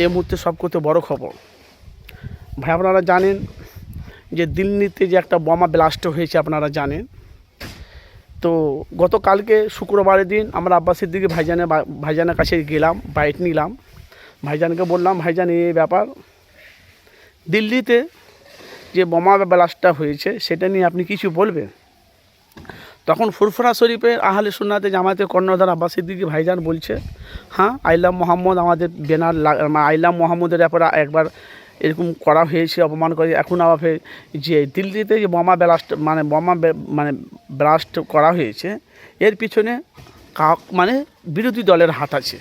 এই মুহূর্তে সবকথে বড় খবর। ভাই, আপনারা জানেন যে দিল্লিতে যে একটা বোমা ব্লাস্ট হয়েছে, আপনারা জানেন। তো গতকালকে শুক্রবারের দিন আমরা আব্বাস দিকে ভাইজানের ভাইজানের কাছে গেলাম, বাইট নিলাম। ভাইজানকে বললাম, ভাইজান, এই ব্যাপার। দিল্লিতে যে বোমা ব্লাস্টটা হয়েছে, সেটা নিয়ে আপনি কিছু বলবেন? তখন ফুরফুরা শরীফের আহলে সুন্নাতে জামাতে কর্ণধার আব্বাস সিদ্দিকি ভাইজান বলছে হ্যাঁ আইলাম মোহাম্মদ আমাদের বেনার লা- আইলাম মোহাম্মদের ব্যাপারে একবার এরকম করা হয়েছে, অপমান করে, এখন আবার যে দিল্লিতে যে বোমা ব্লাস্ট মানে বোমা মানে ব্লাস্ট করা হয়েছে, এর পিছনে কাক মানে বিরোধী দলের হাত আছে।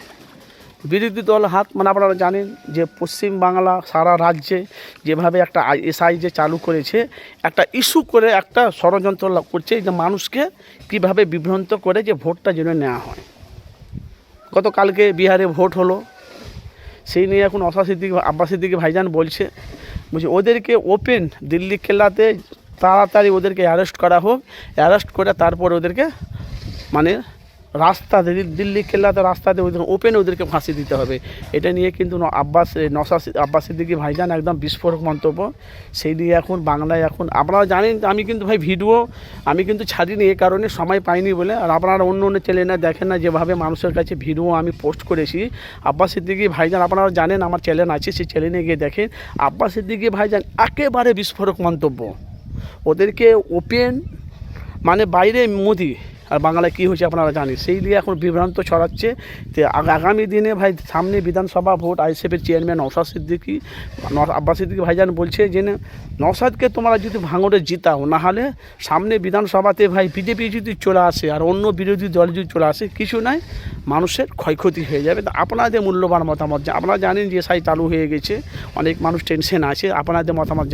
বিরোধী দল হাত মানে আপনারা জানেন যে পশ্চিম বাংলা সারা রাজ্যে যেভাবে একটা এসআই যে চালু করেছে, একটা ইস্যু করে একটা ষড়যন্ত্র করছে যে মানুষকে কীভাবে বিভ্রান্ত করে যে ভোটটা যেন নেওয়া হয়। গতকালকে বিহারে ভোট হলো। সেই নিয়ে এখন অসা সিদ্দিক আব্বাস সিদ্দিকি ভাইজান বলছে বলছে, ওদেরকে ওপেন দিল্লি কেল্লাতে তাড়াতাড়ি ওদেরকে অ্যারেস্ট করা হোক, অ্যারেস্ট করে তারপর ওদেরকে মানে রাস্তা দিল্লি- কেল্লাতে রাস্তাতে ওদের ওপেনে ওদেরকে ফাঁসি দিতে হবে। এটা নিয়ে কিন্তু আব্বাস এ, নসা আব্বাস সিদ্দিকি ভাইজান একদম বিস্ফোরক মন্তব্য। সেই নিয়ে এখন বাংলায় এখন আপনারা জানেন আমি কিন্তু ভাই ভিডিও আমি কিন্তু ছাড়িনি এই কারণে সময় পাইনি বলে। আর আপনারা অন্য অন্য চ্যানেলে দেখেন না যেভাবে মানুষের কাছে ভিডিও আমি পোস্ট করেছি। আব্বাস সিদ্দিকি ভাইজান আপনারা জানেন আমার চ্যানেল আছে সেই চ্যানেলে গিয়ে দেখেন আব্বাস সিদ্দিকি ভাইজান একেবারে বিস্ফোরক মন্তব্য। ওদেরকে ওপেন মানে বাইরে মোদি আর বাংলায় কী হয়েছে আপনারা জানেন সেই নিয়ে এখন বিভ্রান্ত ছড়াচ্ছে। তো আগামী দিনে ভাই সামনে বিধানসভা ভোট আইসিএফের চেয়ারম্যান নওশাদ সিদ্দিকি আব্বাস সিদ্দিকি ভাইজান বলছে যে নওশাদকে তোমরা যদি ভাঙড়ে জিতাও, না হলে সামনে বিধানসভাতে ভাই বিজেপি যদি চলে আসে আর অন্য বিরোধী দল যদি চলে আসে, কিছু নাই, মানুষের ক্ষয়ক্ষতি হয়ে যাবে। আপনাদের মূল্যবান মতামত আপনারা জানেন যে সাই চালু হয়ে গেছে, অনেক মানুষ টেনশন আছে, আপনাদের মতামত